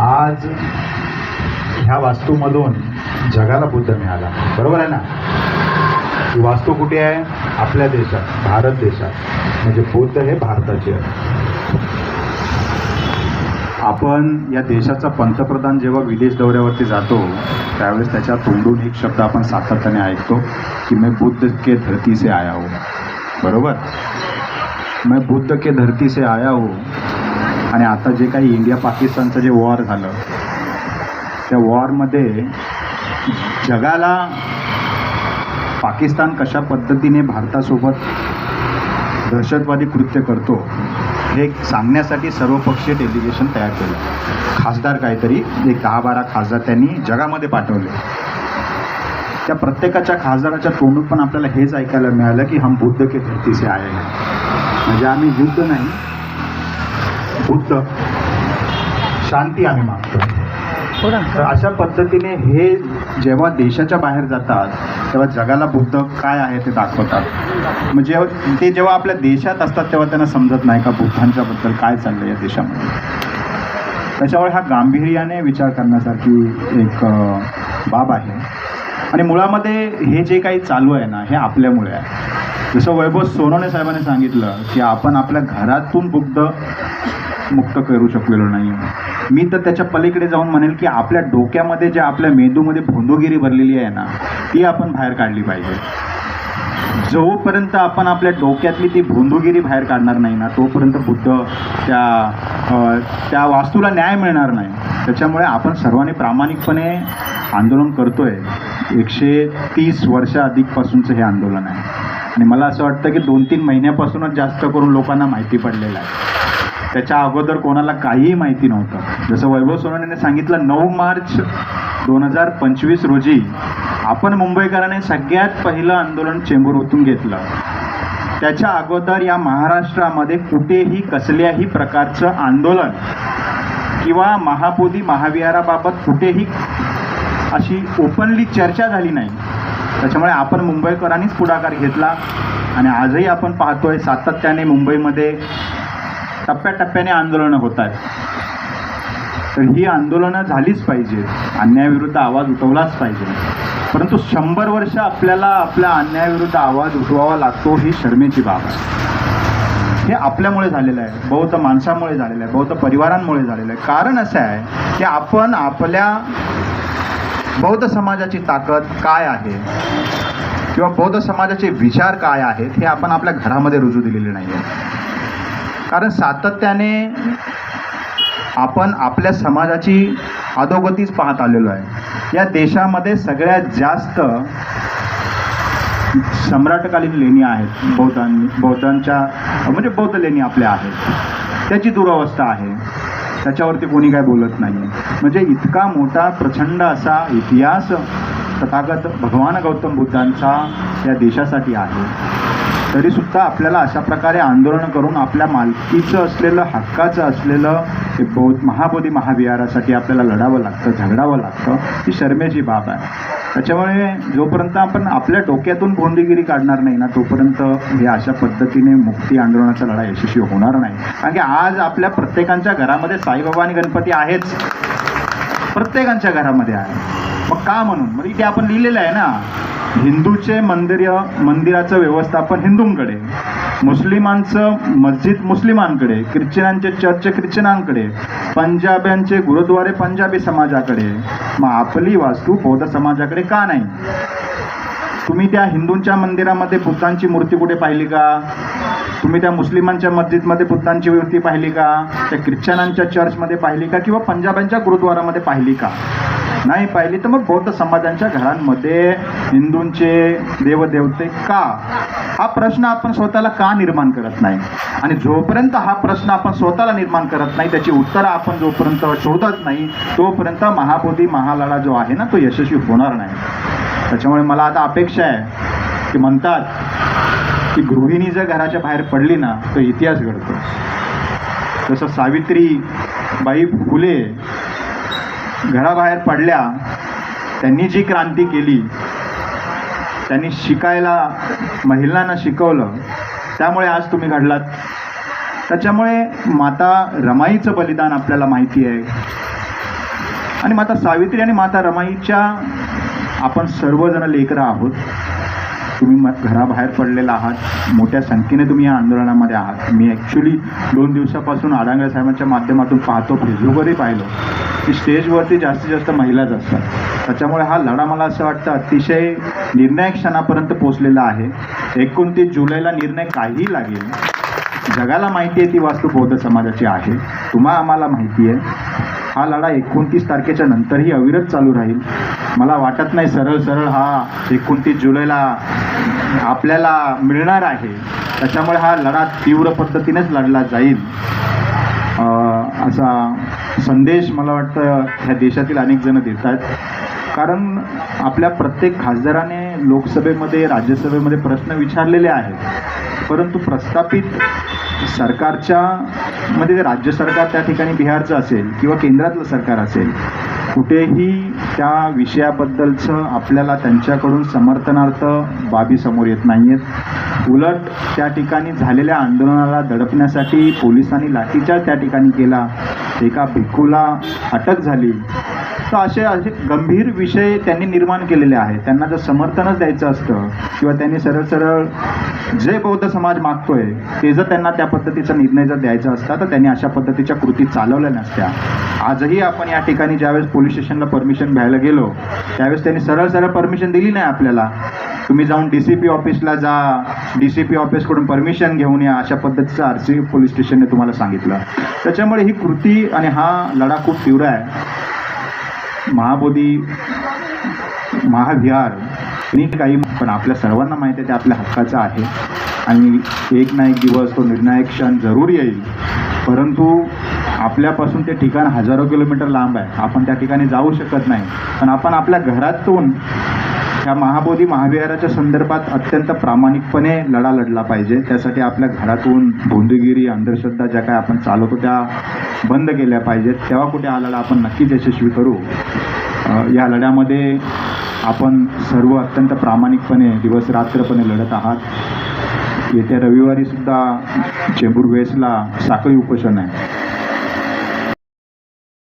आज ह्या वास्तूमधून जगाला बुद्ध मिळाला. बरोबर आहे ना? ही वास्तू कुठे आहे? आपल्या देशात भारत देशात. म्हणजे बुद्ध हे भारताचे आहे. आपण या देशाचा पंतप्रधान जेव्हा विदेश दौऱ्यावरती जातो त्यावेळेस त्याच्या तोंडून एक शब्द आपण सातत्याने ऐकतो की मैं बुद्ध के धरती से आया हो. बरोबर? मैं बुद्ध के धरती से आया हूँ. आणि आता जे काही इंडिया पाकिस्तानचं जे वॉर झालं त्या वॉरमध्ये जगाला पाकिस्तान कशा पद्धतीने भारतासोबत दहशतवादी कृत्य करतो हे सांगण्यासाठी सर्वपक्षीय डेलिगेशन तयार केलं. खासदार काहीतरी एक दहा बारा खासदार त्यांनी जगामध्ये पाठवले. त्या प्रत्येकाच्या खासदाराच्या तोंडून पण आपल्याला हेच ऐकायला मिळालं की हम बुद्ध के धरती से म्हणजे आम्ही युद्ध नाही बुद्ध. शांती आम्ही मागतो. तर अशा पद्धतीने हे जेव्हा देशाच्या बाहेर जातात तेव्हा जगाला बुद्ध काय आहे ते दाखवतात. म्हणजे ते जेव्हा आपल्या देशात असतात तेव्हा त्यांना समजत नाही का बुद्धांच्या बद्दल काय चाललं या देशामध्ये. त्याच्यामुळे हा गांभीर्याने विचार करण्यासारखी एक बाब आहे. आणि मुळामध्ये हे जे काही चालू आहे ना हे आपल्यामुळे आहे. जसं वैभव सोनवणे साहेबांनी सांगितलं की आपण आपल्या घरातून बुद्ध मुक्त करू शकलेलो नाही. मी तर त्याच्या पलीकडे जाऊन म्हणेल की आपल्या डोक्यामध्ये जे आपल्या मेंदूमध्ये भोंदूगिरी भरलेली आहे ना ती आपण बाहेर काढली पाहिजे. जोपर्यंत आपण आपल्या डोक्यातली ती भोंदूगिरी बाहेर काढणार नाही ना तोपर्यंत बुद्ध त्या त्या वास्तूला न्याय मिळणार नाही. त्याच्यामुळे आपण सर्वांनी प्रामाणिकपणे आंदोलन करतोय. एकशे तीस वर्ष अधिकपासूनचं हे आंदोलन आहे. आणि मला असं वाटतं की दोन तीन महिन्यापासूनच जास्त करून लोकांना माहिती पडलेलं आहे. त्याच्या अगोदर कोणाला काहीही माहिती नव्हतं. जसं वैभव सोनवणेने सांगितलं नऊ मार्च दोन हजार पंचवीस रोजी आपण मुंबईकरांनी सगळ्यात पहिलं आंदोलन चेंबूरतून घेतलं. त्याच्या अगोदर या महाराष्ट्रामध्ये कुठेही कसल्याही प्रकारचं आंदोलन किंवा महाबोधी महाविहाराबाबत कुठेही अशी ओपनली चर्चा झाली नाही. त्याच्यामुळे आपण मुंबईकरांनीच पुढाकार घेतला आणि आजही आपण पाहतोय सातत्याने मुंबईमध्ये टप्प्याटप्प्याने आंदोलनं होत आहेत. तर ही आंदोलनं झालीच पाहिजेत अन्यायाविरुद्ध आवाज उठवलाच पाहिजे. परंतु शंभर वर्ष आपल्याला आपल्या अन्यायाविरुद्ध आवाज उठवावा लागतो ही शर्मेची बाब आहे. हे आपल्यामुळे झालेलं आहे. बौद्ध माणसामुळे झालेलं आहे. बौद्ध परिवारांमुळे झालेलं आहे. कारण असं आहे की आपण आपल्या बौद्ध समाजाची ताकद काय आहे? किंवा बौद्ध समाजाचे विचार काय आहेत हे आपण आपल्या घरामध्ये रुजू दिलेले नाही आहे कारण सातत्याने आपण आपल्या समाजाची अधोगतीच पाहत आलेलो आहे. या देशामध्ये सगळ्यात जास्त सम्राटकालीन लेणी आहेत बौद्धां बौद्धांच्या म्हणजे बौद्ध लेणी आपल्या आहेत. त्याची दुरावस्था आहे. त्याच्यावरती कोणी काय बोलत नाही म्हणजे इतका मोठा प्रचंड असा इतिहास तथागत भगवान गौतम बुद्धांचा या देशासाठी आहे. तरीसुद्धा आपल्याला अशा प्रकारे आंदोलन करून आपल्या मालकीचं असलेलं हक्काचं असलेलं हे बौद्ध महाबोधी महाविहारासाठी आपल्याला लढावं लागतं झगडावं लागतं ही शर्मेची बाब आहे. त्याच्यामुळे जोपर्यंत आपण आपल्या डोक्यातून गोंदीगिरी काढणार नाही ना तोपर्यंत हे अशा पद्धतीने मुक्ती आंदोलनाचा लढा यशस्वी होणार नाही. कारण की आज आपल्या प्रत्येकांच्या घरामध्ये साईबाबा आणि गणपती आहेच. प्रत्येकांच्या घरामध्ये आहे. मग का म्हणून? मग इथे आपण लिहिलेलं आहे ना हिंदूचे मंदिर मंदिराचं व्यवस्थापन हिंदूंकडे. मुस्लिमांचं मस्जिद मुस्लिमांकडे ख्रिश्चनांचे चर्च ख्रिश्चनांकडे पंजाब्यांचे गुरुद्वारे पंजाबी समाजाकडे. मग आपली वास्तू बौद्ध समाजाकडे का नाही? तुम्ही त्या हिंदूंच्या मंदिरामध्ये बुद्धांची मूर्ती कुठे पाहिली का? तुम्ही त्या मुस्लिमांच्या मस्जिदमध्ये बुद्धांची मूर्ती पाहिली का? त्या ख्रिश्चनांच्या चर्चमध्ये पाहिली का? किंवा पंजाबांच्या गुरुद्वारामध्ये पाहिली का? नाही पाहिली तर मग बौद्ध समाजांच्या घरांमध्ये हिंदूंचे देवदेवते का? हा प्रश्न आपण स्वतःला का निर्माण करत नाही? आणि जोपर्यंत हा प्रश्न आपण स्वतःला निर्माण करत नाही त्याची उत्तरं आपण जोपर्यंत शोधत नाही तोपर्यंत महाबोधी महालढा जो आहे ना तो यशस्वी होणार नाही. त्याच्यामुळे मला आता अपेक्षा आहे की म्हणतात की गृहिणी जर घराच्या बाहेर पडली ना तर इतिहास घडतो. जसं सावित्री बाई फुले घराबाहेर पडल्या त्यांनी जी क्रांती केली त्यांनी शिकायला महिलांना शिकवलं त्यामुळे आज तुम्ही घडलात. त्याच्यामुळे माता रमाईचं बलिदान आपल्याला माहिती आहे. आणि माता सावित्री आणि माता रमाईच्या आपण सर्वजण लेकरं आहोत. तुम्ही घराबाहेर पडलेला आहात मोठ्या संख्येने तुम्ही या आंदोलनामध्ये आहात. मी ॲक्च्युली दोन दिवसापासून आडांगळे साहेबांच्या माध्यमातून पाहतो फेसबुकवरही पाहिलो. की स्टेजवरती जास्तीत जास्त महिलाच असतात. त्याच्यामुळे हा लढा मला असं वाटतं अतिशय निर्णायक क्षणापर्यंत पोचलेला आहे. एकोणतीस जुलैला निर्णय काहीही लागेल. जगाला माहिती आहे ती वास्तू बौद्ध समाजाची आहे. तुम्हा आम्हाला माहिती आहे. हा लढा एकोणतीस तारखेच्या नंतरही अविरत चालू राहील. मला वाटत नाही सरळ सरळ हा एकोणतीस जुलैला आपल्याला मिळणार आहे. त्याच्यामुळे हा लढा तीव्र पद्धतीनेच लढला जाईल. असा संदेश मला वाटतं ह्या देशातील अनेक जण देत आहेत कारण आपल्या प्रत्येक खासदाराने लोकसभेमध्ये राज्यसभेमध्ये प्रश्न विचारलेले आहेत. परंतु प्रस्थापित सरकारच्या म्हणजे मध्ये राज्य सरकार त्या ठिकाणी बिहारचं असेल किंवा केंद्रातलं सरकार असेल कुठेही त्या विषयाबद्दलचं आपल्याला त्यांच्याकडून समर्थनार्थ बाबी समोर येत नाही आहेत उलट त्या ठिकाणी झालेल्या आंदोलनाला दडपण्यासाठी पोलिसांनी लाठीचार्ज त्या ठिकाणी केला. एका भिक्खूला अटक झाली. तर असे असे गंभीर विषय त्यांनी निर्माण केलेले आहेत. त्यांना जर समर्थनच द्यायचं असतं किंवा त्यांनी सरळ सरळ जे बौद्ध समाज मागतोय ते जर त्यांना त्या पद्धतीचा निर्णय जर द्यायचा असता तर त्यांनी अशा पद्धतीच्या कृती चालवल्या नसत्या. आजही आपण या ठिकाणी ज्यावेळेस पोलीस स्टेशनला परमिशन घ्यायला गेलो त्यावेळेस त्यांनी सरळ सरळ परमिशन दिली नाही आपल्याला. तुम्ही जाऊन डी सी पी ऑफिसला जा डी सी पी ऑफिसकडून परमिशन घेऊन या अशा पद्धतीचं आर सी पोलीस स्टेशनने तुम्हाला सांगितलं. त्याच्यामुळे ही कृती आणि हा लढा खूप तीव्र आहे. महाबोधी महाविहार नीट काही पण आपल्या सर्वांना माहिती आहे ते आपल्या हक्काचं आहे. आणि एक ना एक दिवस तो निर्णायक क्षण जरूर येईल. परंतु आपल्यापासून ते ठिकाण हजारो किलोमीटर लांब आहे. आपण त्या ठिकाणी जाऊ शकत नाही. पण आपण आपल्या घरातून ह्या महाबोधी महाविहाराच्या संदर्भात अत्यंत प्रामाणिकपणे लढा लढला पाहिजे. त्यासाठी आपल्या घरातून भोंदगिरी अंधश्रद्धा ज्या काय आपण चालवतो त्या बंद केल्या पाहिजेत. तेव्हा कुठे हा लढा आपण नक्कीच यशस्वी करू. या लढ्यामध्ये आपण सर्व अत्यंत प्रामाणिकपणे दिवस रात्रपणे लढत आहात. येत्या रविवारी सुद्धा चेंबूर वेसला साखळी उपोषण आहे.